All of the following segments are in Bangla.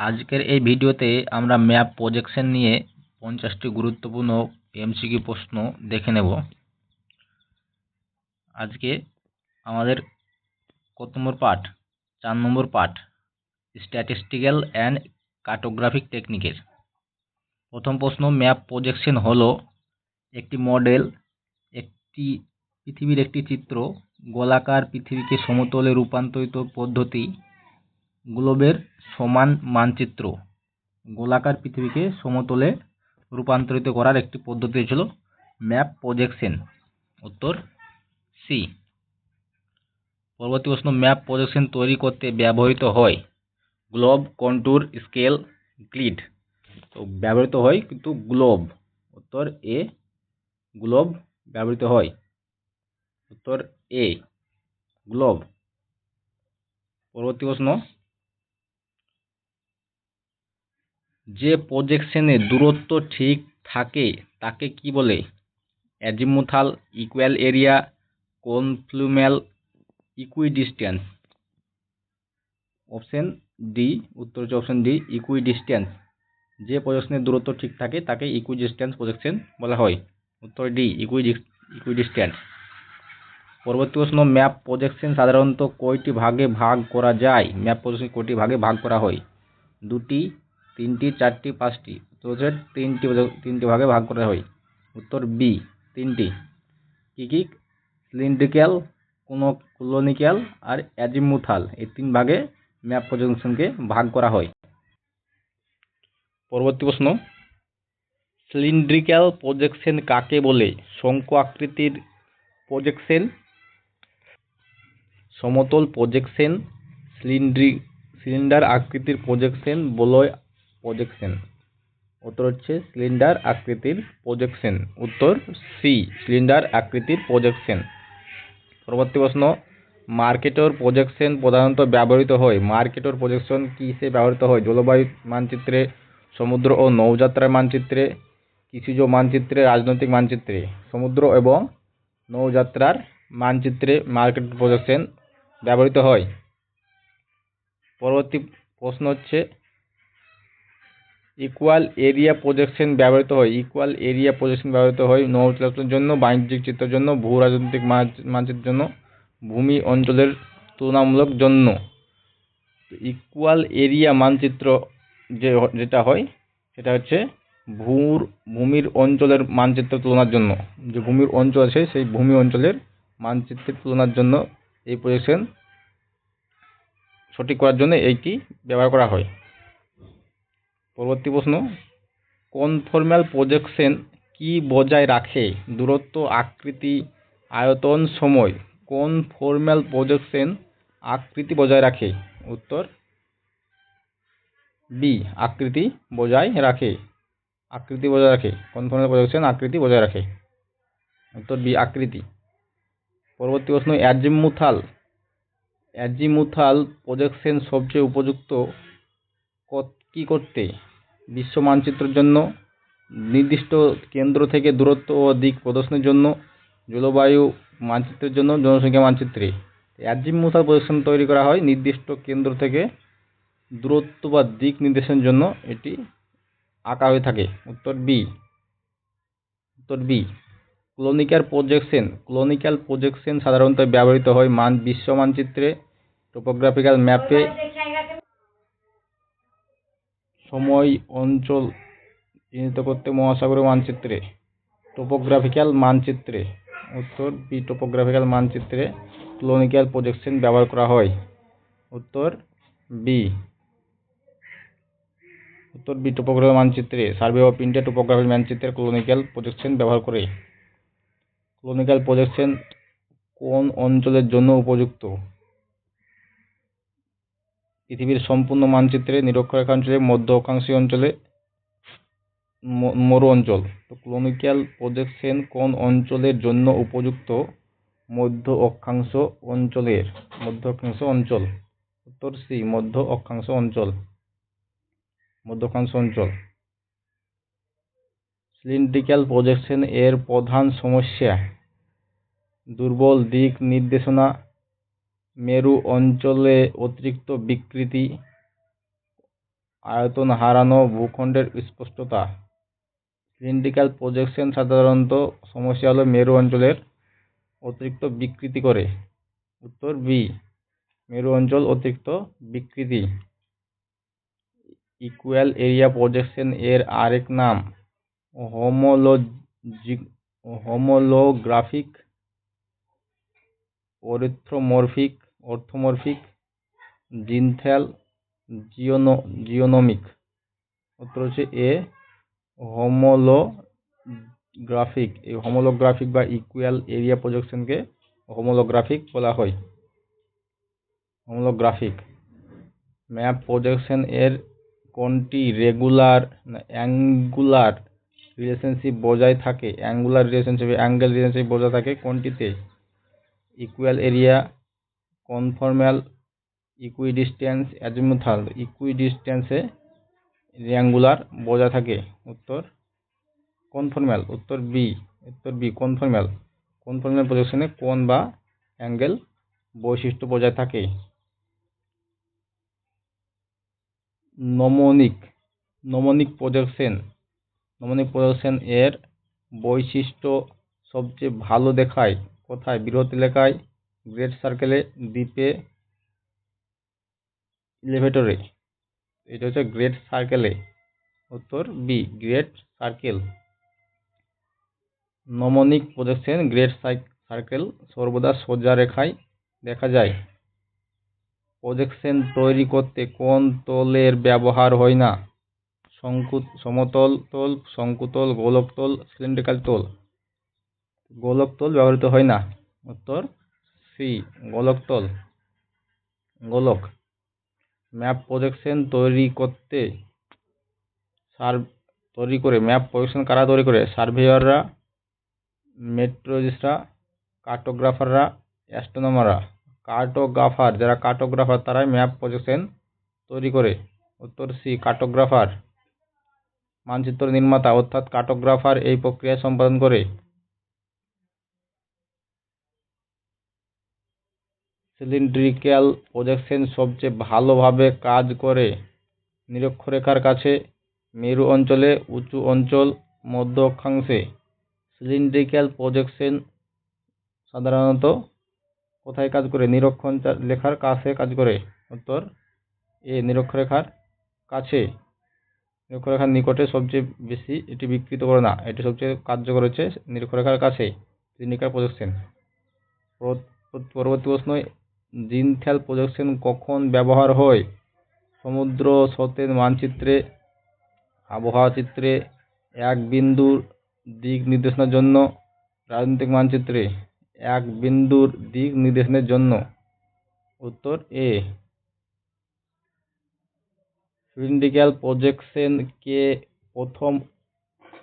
আজকের এই ভিডিওতে আমরা ম্যাপ প্রজেকশন নিয়ে পঞ্চাশটি গুরুত্বপূর্ণ এমসিকিউ প্রশ্ন দেখে নেব। আজকে আমাদের কত নম্বর পার্ট চার number part statistical and cartographic টেকনিকের প্রথম প্রশ্ন, ম্যাপ প্রজেকশন হলো একটি মডেল একটি পৃথিবীর একটি চিত্র, গোলাকার পৃথিবীকে সমতলে রূপান্তরিত পদ্ধতি গ্লোবের সমান মানচিত্র। গোলাকার পৃথিবীকে সমতলে রূপান্তরিত করার একটি পদ্ধতি হচ্ছিল ম্যাপ প্রজেকশন। উত্তর সি পরবর্তী প্রশ্ন, ম্যাপ প্রজেকশন তৈরি করতে ব্যবহৃত হয় গ্লোব কন্টুর স্কেল গ্লিড। তো ব্যবহৃত হয় কিন্তু গ্লোব। উত্তর এ গ্লোব ব্যবহৃত হয়। উত্তর এ গ্লোব। পরবর্তী প্রশ্ন যে প্রজেকশনে দূরত্ব ঠিক থাকে, তাকে কি বলে? Azimuthal equal area conformal equidistance option D উত্তর হচ্ছে অপশন ডি ইকুইডিস্ট্যান্স যে প্রজেকশনের দূরত্ব ঠিক থাকে, তাকে ইকুইডিস্ট্যান্স প্রজেকশন বলা হয়। উত্তর ডি ইকুইডি ইকুইডিস্ট্যান্স পরবর্তী প্রশ্ন ম্যাপ প্রজেকশন সাধারণত কয়টি ভাগে ভাগ করা যায়? ম্যাপ প্রজেকশন কয়টি ভাগে ভাগ করা হয়? দুটি তিনটি, চারটি, পাঁচটি। উত্তর তিনটি তিনটি ভাগে ভাগ করা হয়। উত্তর বি তিনটি। কী কী? সিলিন্ড্রিক্যাল কোনো ক্লোনিক্যাল আর অ্যাজিমুথাল এই তিন ভাগে ম্যাপ প্রজেকশনকে ভাগ করা হয়। পরবর্তী প্রশ্ন। সিলিন্ড্রিক্যাল প্রজেকশন কাকে বলে? শঙ্কু আকৃতির প্রজেকশন সমতল প্রজেকশন সিলিন্ড্রি সিলিন্ডার আকৃতির প্রজেকশন বলয় প্রজেকশন উত্তর হচ্ছে সিলিন্ডার আকৃতির প্রজেকশন উত্তর সি সিলিন্ডার আকৃতির প্রজেকশন পরবর্তী প্রশ্ন, মার্কেটর প্রজেকশন প্রধানত ব্যবহৃত হয়। মার্কেটর প্রজেকশন কিসে ব্যবহৃত হয়? জলবায়ু মানচিত্রে, সমুদ্র ও নৌযাত্রার মানচিত্রে, কৃষিজ মানচিত্রে, রাজনৈতিক মানচিত্রে। সমুদ্র এবং নৌযাত্রার মানচিত্রে মার্কেট প্রজেকশন ব্যবহৃত হয়। পরবর্তী প্রশ্ন হচ্ছে ইকুয়াল এরিয়া প্রজেকশন ব্যবহৃত হয়। ইকুয়াল এরিয়া প্রজেকশন ব্যবহৃত হয় নৌ চলাচলের জন্য, বাণিজ্যিক চিত্রের জন্য, ভূ রাজনৈতিক মানচিত্রের জন্য, ভূমি অঞ্চলের তুলনামূলক জন্য। ইকুয়াল এরিয়া মানচিত্র যে যেটা হয়, সেটা হচ্ছে ভূর ভূমির অঞ্চলের মানচিত্র তুলনার জন্য। যে ভূমির অঞ্চল আছে, সেই ভূমি অঞ্চলের মানচিত্রের তুলনার জন্য এই প্রজেকশন সঠিক করার জন্য এইটি ব্যবহার করা হয়। পরবর্তী প্রশ্ন কনফর্ম্যাল প্রজেকশন কি বজায় রাখে? দূরত্ব, আকৃতি, আয়তন, সময়। কনফর্ম্যাল প্রজেকশন আকৃতি বজায় রাখে? উত্তর বি আকৃতি বজায় রাখে। আকৃতি বজায় রাখে। কনফর্ম্যাল প্রজেকশন আকৃতি বজায় রাখে। উত্তর বি আকৃতি। পরবর্তী প্রশ্ন অ্যাজিমুথাল অ্যাজিমুথাল প্রজেকশন সবচেয়ে উপযুক্ত কী করতে? বিশ্ব মানচিত্রের জন্য, নির্দিষ্ট কেন্দ্র থেকে দূরত্ব ও দিক প্রদর্শনের জন্য, জলবায়ু মানচিত্রের জন্য, জনসংখ্যা মানচিত্রে। অ্যাজিমুথাল প্রজেকশন তৈরি করা হয় নির্দিষ্ট কেন্দ্র থেকে দূরত্ব বা দিক নির্দেশনের জন্য। এটি আঁকা হয়ে থাকে। উত্তর বি উত্তর B conical projection. Conical projection সাধারণত ব্যবহৃত হয় মান বিশ্ব মানচিত্রে, টোপোগ্রাফিক্যাল ম্যাপে সময় অঞ্চল চিহ্নিত করতে মহাসাগরীয় মানচিত্রে টোপোগ্রাফিক্যাল মানচিত্রে, উত্তর বি টোপোগ্রাফিক্যাল মানচিত্রে ক্লোনিক্যাল প্রজেকশন ব্যবহার করা হয়। উত্তর বি উত্তর বি টোপোগ্রাফি মানচিত্রে সার্ভে অফ ইন্ডিয়া টোপোগ্রাফি মানচিত্রে ক্লোনিক্যাল প্রজেকশন ব্যবহার করে। ক্লোনিক্যাল প্রজেকশন কোন অঞ্চলের জন্য উপযুক্ত? পৃথিবীর সম্পূর্ণ মানচিত্রে নিরক্ষরেখা অঞ্চলে মধ্য অক্ষাংশীয় অঞ্চলে মরু অঞ্চল। তো ক্লোনিক্যাল প্রজেকশন কোন অঞ্চলের জন্য উপযুক্ত? মধ্য অক্ষাংশ অঞ্চলের মধ্য অক্ষাংশ অঞ্চল। উত্তর সি মধ্য অক্ষাংশ অঞ্চল। মধ্য অক্ষাংশ অঞ্চল। সিলিন্ড্রিক্যাল প্রজেকশন এর প্রধান সমস্যা। দুর্বল দিক নির্দেশনা মেরু অঞ্চলে অতিরিক্ত বিকৃতি, আয়তন হারানো ভূখণ্ডের স্পষ্টতা। সিলিন্ড্রিক্যাল প্রজেকশন সাধারণত সমস্যা হলো মেরু অঞ্চলের অতিরিক্ত বিকৃতি করে। উত্তর বি মেরু অঞ্চল অতিরিক্ত বিকৃতি। ইকুয়াল এরিয়া প্রজেকশন এর আরেক নাম, হোমোলজি, হোমোলোগ্রাফিক অরিথ্রোমরফিক অর্থোমরফিক, জিনথ্যাল, জিওনো, জিওনমিক। উত্তর হচ্ছে এ হোমোলোগ্রাফিক এই হোমোলোগ্রাফিক বা ইকুয়াল এরিয়া প্রজেকশনকে হোমোলোগ্রাফিক বলা হয়। হোমোলোগ্রাফিক ম্যাপ প্রজেকশন এর কোনটি রেগুলার অ্যাঙ্গুলার রিলেশনশিপ বজায় থাকে? অ্যাঙ্গুলার রিলেশনশিপ অ্যাঙ্গেল রিলেশনশিপ বজায় থাকে কোনটিতে? Equal area conformal equidistance azimuthal ইকুইডিস্ট্যান্সে রেঙ্গুলার বজায় থাকে। উত্তর কনফর্ম্যাল উত্তর বি উত্তর বি কনফর্ম্যাল কনফর্ম্যাল প্রজেকশনে কোণ বা অ্যাঙ্গেল বৈশিষ্ট্য বজায় থাকে। নমনিক নমনিক প্রজেকশন নমনিক প্রজেকশন এর বৈশিষ্ট্য সবচেয়ে ভালো দেখায়। কোথায়? বৃহৎ এলাকায় গ্রেট সার্কেলে দ্বীপে ইলেভেটরে এটা হচ্ছে গ্রেট সার্কেলে উত্তর B great circle gnomonic projection great circle সর্বদা সোজা রেখায় দেখা যায়। প্রজেকশন তৈরি করতে কোন তলের ব্যবহার হয় না? শঙ্কু সমতল তল শঙ্কুতল গোলক তল সিলিন্ড্রিক্যাল তল। গোলক তল ব্যবহৃত হয় না। উত্তর সি গোলক তল গোলক, ম্যাপ প্রজেকশন তৈরি করতে সার, তৈরি করে, ম্যাপ প্রজেকশন কারা তৈরি করে? সার্ভেয়াররা, মেট্রোলজিস্টরা, কার্টোগ্রাফাররা, অ্যাস্ট্রোনমাররা। কার্টোগ্রাফার, যারা কার্টোগ্রাফার, তারাই ম্যাপ প্রজেকশন তৈরি করে। উত্তর সি, কার্টোগ্রাফার। মানচিত্র নির্মাতা, অর্থাৎ কার্টোগ্রাফার এই প্রক্রিয়া সম্পাদন করে। সিলিন্ড্রিক্যাল প্রজেকশন সবচেয়ে ভালোভাবে কাজ করে নিরক্ষরেখার কাছে মেরু অঞ্চলে উঁচু অঞ্চল মধ্য অক্ষাংশে সিলিন্ড্রিক্যাল প্রজেকশন সাধারণত কোথায় কাজ করে? নিরক্ষণ লেখার কাছে কাজ করে। উত্তর, এ নিরক্ষরেখার কাছে। নিরক্ষরেখার নিকটে সবচেয়ে বেশি এটি বিকৃত করে না, এটি সবচেয়ে কার্যকর হচ্ছে নিরক্ষরেখার কাছে। Cylindrical projection. পরবর্তী প্রশ্ন জিনথ্যাল প্রজেকশন কখন ব্যবহার হয়? সমুদ্র স্রোতের মানচিত্রে, আবহাওয়া চিত্রে, এক বিন্দুর দিক নির্দেশনার জন্য, রাজনৈতিক মানচিত্রে, এক বিন্দুর দিক নির্দেশনের জন্য। উত্তর এ। সিলিন্ড্রিক্যাল প্রজেকশন কে প্রথম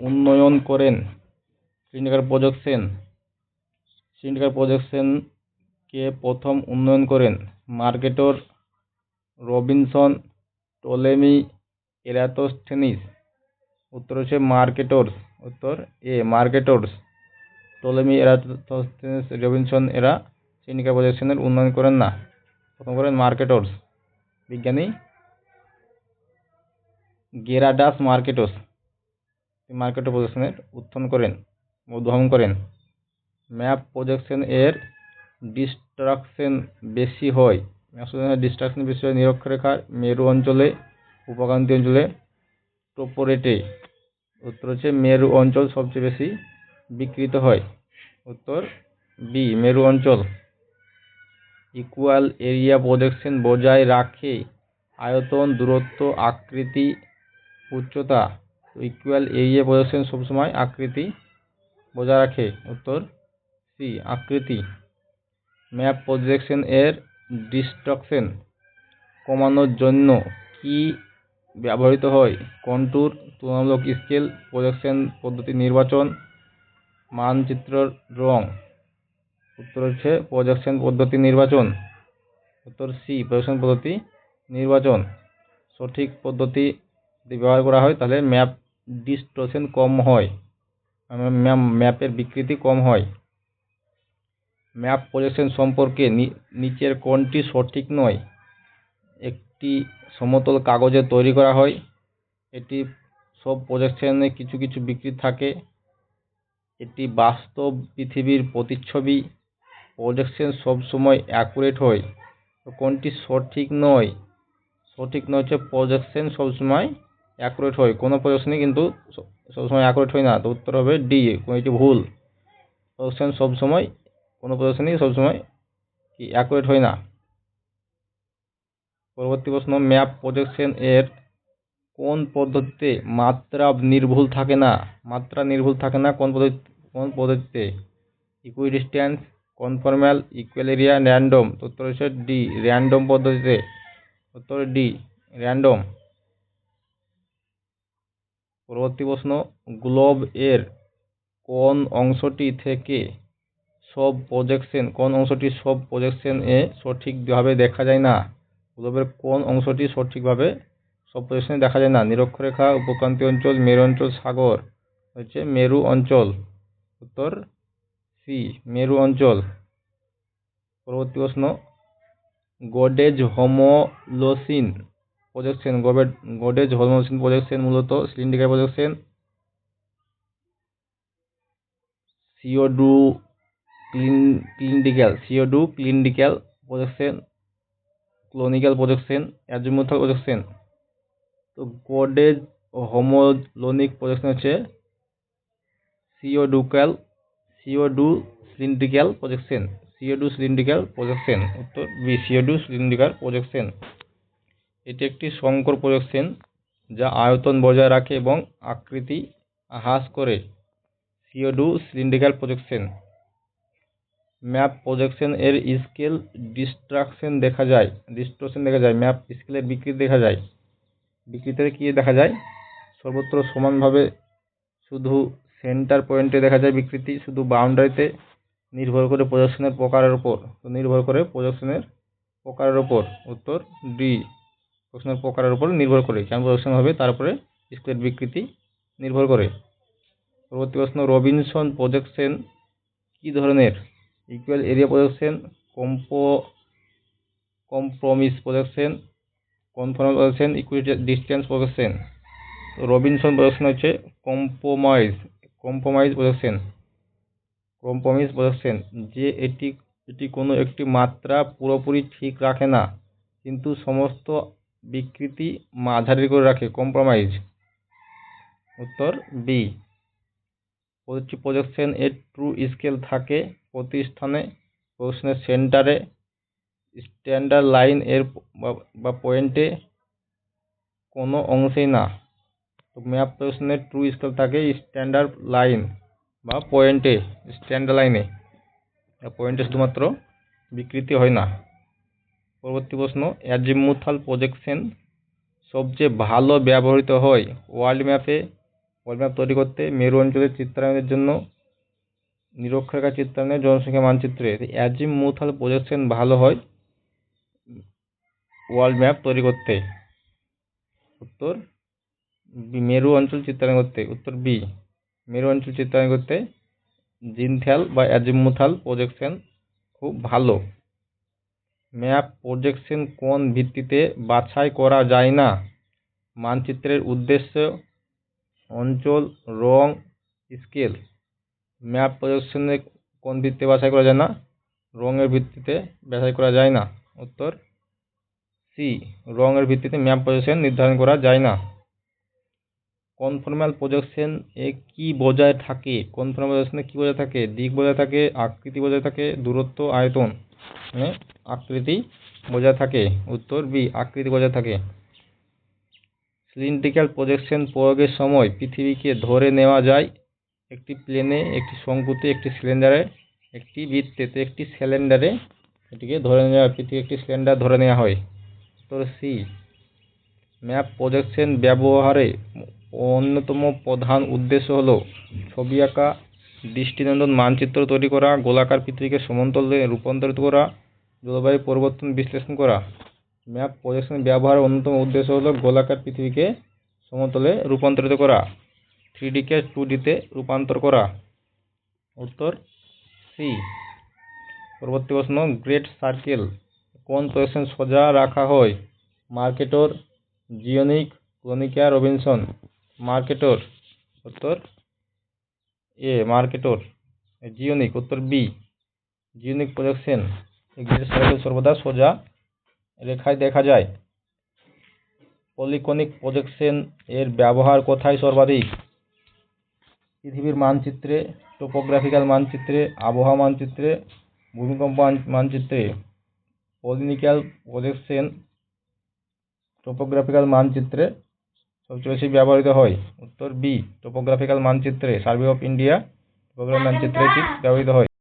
উন্নয়ন করেন? Cylindrical projection. সিলিন্ড্রিক্যাল প্রজেকশন কে প্রথম উন্নয়ন করেন? মার্কেটর রবিনসন টলেমি এরাতোস্থেনিস উত্তর হচ্ছে মার্কেটরস। উত্তর A, Mercator's. Ptolemy Eratosthenes Robinson এরা সিলিন্ড্রিক্যাল প্রজেকশনের উন্নয়ন করেন না। প্রথম করেন মার্কেটরস। বিজ্ঞানী গেরাডাস মার্কেটস মার্কেটর প্রজেকশনের উত্থান করেন, উদ্ভাবন করেন। ম্যাপ প্রজেকশন এর ডিস্ট্রাকশন বেশি হয়। ডিস্ট্রাকশন বেশি হয় নিরক্ষরেখার মেরু অঞ্চলে, উপক্রান্তীয় অঞ্চলে, টোপোরেটে। উত্তর হচ্ছে মেরু অঞ্চল সবচেয়ে বেশি বিকৃত হয়। উত্তর বি মেরু অঞ্চল। ইকুয়াল এরিয়া প্রজেকশন বজায় রাখে আয়তন, দূরত্ব, আকৃতি, উচ্চতা। ইকুয়াল এরিয়া প্রজেকশন সবসময় আকৃতি বজায় রাখে। উত্তর সি আকৃতি। ম্যাপ প্রজেকশন এর ডিস্ট্রাকশন কমানোর জন্য কি ব্যবহৃত হয়? কন্ট্যুর তুলনামূলক স্কেল, প্রজেকশন পদ্ধতি নির্বাচন মানচিত্রর রং। উত্তর হচ্ছে প্রজেকশন পদ্ধতি নির্বাচন। উত্তর সি, প্রজেকশন পদ্ধতি নির্বাচন। সঠিক পদ্ধতি যদি ব্যবহার করা হয়, তাহলে ম্যাপ ডিস্ট্রশন কম হয়। ম্যাপের বিকৃতি কম হয়। ম্যাপ প্রজেকশন সম্পর্কে নিচের কোনটি সঠিক নয়। একটি সমতল কাগজে তৈরি করা হয়। এটি সব প্রজেকশনে কিছু কিছু বিকৃতি থাকে। এটি বাস্তব পৃথিবীর প্রতিচ্ছবি। প্রজেকশন সবসময় অ্যাকুরেট হয়। কোনটি সঠিক নয়। সঠিক নয় হচ্ছে প্রজেকশন সবসময় অ্যাকুরেট হয়। কোনো প্রজেকশনই কিন্তু সবসময় অ্যাকুরেট হয় না। তো উত্তর হবে ডি এটি ভুল। প্রজেকশন সবসময় কোনো প্রজেকশনই সবসময় কি অ্যাকুরেট হয় না। পরবর্তী প্রশ্ন ম্যাপ প্রজেকশন এর কোন পদ্ধতিতে মাত্রা নির্ভুল থাকে না? মাত্রা নির্ভুল থাকে না কোন পদ্ধতি, কোন পদ্ধতিতে? Equidistance conformal equal area random উত্তর হচ্ছে ডি র্যান্ডম পদ্ধতিতে উত্তর ডি র্যান্ডম পরবর্তী প্রশ্ন গ্লোব এর কোন অংশটি থেকে সব প্রজেকশন কোন অংশটি সব প্রজেকশন এ সঠিকভাবে দেখা যায় না? গ্লোবের কোন অংশটি সঠিকভাবে সব প্রজেকশনে দেখা যায় না? নিরক্ষরেখা, উপক্রান্তীয় অঞ্চল, মেরু অঞ্চল, সাগর। হচ্ছে মেরু অঞ্চল। উত্তর সি মেরু অঞ্চল। পরবর্তী প্রশ্ন। Goode's homolosine projection Goode's homolosine projection মূলত cylindrical projection pseudo clean cylindrical pseudo cylindrical projection conical projection azimuthal projection তো গোডেজ ও হোমোলোনিক প্রজেকশন হচ্ছে সিওডুক্যাল pseudo cylindrical projection pseudo cylindrical projection উত্তর বি সিও সিওডু সিলিন্ড্রিক্যাল প্রজেকশন এটি একটি সংকর প্রজেকশন যা আয়তন বজায় রাখে এবং আকৃতি হ্রাস করে। CO pseudo cylindrical projection map projection এর স্কেল ডিস্ট্রাকশন দেখা যায় ডিস্ট্রকশন দেখা যায়, ম্যাপ স্কেলের বিকৃতি দেখা যায়। বিকৃতিতে কী দেখা যায়? সর্বত্র সমানভাবে শুধু সেন্টার পয়েন্টে দেখা যায় বিকৃতি, শুধু বাউন্ডারিতে নির্ভর করে প্রজেকশনের প্রকারের উপর। তো নির্ভর করে প্রজেকশনের প্রকারের উপর। উত্তর ডি প্রশ্নের প্রকারের উপর নির্ভর করে। কেমন প্রজেকশন হবে? তার উপরে স্কেলের বিকৃতি নির্ভর করে। পরবর্তী প্রশ্ন, রবিনসন প্রজেকশন কী ধরনের? Equal area projection compo compromise projection conformal projection equidistance projection Robinson projection হচ্ছে compromise compromise projection compromise projection যে এটি এটি কোনো একটি মাত্রা পুরোপুরি ঠিক রাখে না, কিন্তু সমস্ত বিকৃতি মাঝারি করে রাখে কম্প্রোমাইজ উত্তর বি প্রতিটি প্রজেকশন এর ট্রু স্কেল থাকে প্রতি স্থানে প্রজেকশনের সেন্টারে স্ট্যান্ডার্ড লাইন এর বা- পয়েন্টে কোনো অংশেই না। তো ম্যাপ প্রজেকশনের ট্রু স্কেল থাকে স্ট্যান্ডার্ড লাইন বা পয়েন্টে স্ট্যান্ডার্ড লাইনে পয়েন্টে শুধুমাত্র বিকৃতি হয় না। পরবর্তী প্রশ্ন অ্যাজিমুথাল প্রজেকশন সবচেয়ে ভালো ব্যবহৃত হয় ওয়ার্ল্ড ম্যাপে ওয়ার্ল্ড ম্যাপ তৈরি করতে মেরু অঞ্চলের চিত্রায়নের জন্য, নিরক্ষরেখা চিত্রায়নের জনসংখ্যা মানচিত্রে। অ্যাজিমুথাল প্রজেকশন ভালো হয় ওয়ার্ল্ড ম্যাপ তৈরি করতে। উত্তর মেরু অঞ্চল চিত্রায়ন করতে। উত্তর বি মেরু অঞ্চল চিত্রায়ন করতে। জিনথ্যাল বা অ্যাজিমুথাল প্রজেকশন খুব ভালো। ম্যাপ প্রজেকশন কোন ভিত্তিতে বাছাই করা যায় না? মানচিত্রের উদ্দেশ্য অঞ্চল, রং স্কেল ম্যাপ প্রজেকশনে কোন ভিত্তিতে বাছাই করা যায় না? রঙের ভিত্তিতে বাছাই করা যায় না। উত্তর সি রঙের ভিত্তিতে ম্যাপ প্রজেকশন নির্ধারণ করা যায় না। কনফর্মাল প্রজেকশন এ কি বজায় থাকে? কনফর্মাল প্রজেকশনে কি বজায় থাকে? দিক বজায় থাকে, আকৃতি বজায় থাকে, দূরত্ব, আয়তন মানে আকৃতি বজায় থাকে। উত্তর বি আকৃতি বজায় থাকে। সিলিন্ড্রিক্যাল প্রজেকশন প্রয়োগের সময় পৃথিবীকে ধরে নেওয়া যায় একটি প্লেনে একটি শঙ্কুতে একটি সিলিন্ডারে একটি বৃত্তে তো একটি সিলিন্ডারে এটিকে ধরে নেওয়া পৃথিবী একটি সিলিন্ডার ধরে নেওয়া হয়। উত্তর সি ম্যাপ প্রজেকশন ব্যবহারে অন্যতম প্রধান উদ্দেশ্য হলো ছবি আঁকা, দৃষ্টিনন্দন মানচিত্র তৈরি করা, গোলাকার পৃথিবীকে সমান্তরালে রূপান্তরিত করা, জলবায়ু পরিবর্তন বিশ্লেষণ করা। ম্যাপ প্রজেকশন ব্যবহারের অন্যতম উদ্দেশ্য হলো গোলাকার পৃথিবীকে সমতলে রূপান্তরিত করা থ্রি ডিকে টু ডিতে রূপান্তর করা। উত্তর সি পরবর্তী প্রশ্ন গ্রেট সার্কেল কোন প্রজেকশন সোজা রাখা হয়? মার্কেটর, জিওনিক ক্রোনিকা রবিনসন। মার্কেটর, উত্তর এ মার্কেটর। জিওনিক, উত্তর বি জিওনিক প্রজেকশন এক্সিটের সার্কেল সর্বদা সোজা রেখায় দেখা যায়। পলিকনিক প্রজেকশন এর ব্যবহার কোথায় সর্বাধিক? পৃথিবীর মানচিত্রে টোপোগ্রাফিক্যাল মানচিত্রে আবহাওয়া মানচিত্রে ভূমিকম্প মান- মানচিত্রে। পলিনিক্যাল প্রজেকশন টোপোগ্রাফিক্যাল মানচিত্রে সবচেয়ে বেশি ব্যবহৃত হয়। উত্তর বি টোপোগ্রাফিক্যাল মানচিত্রে সার্ভে অফ ইন্ডিয়া টোপোগ্রাফিক মানচিত্রে এটি ব্যবহৃত হয়।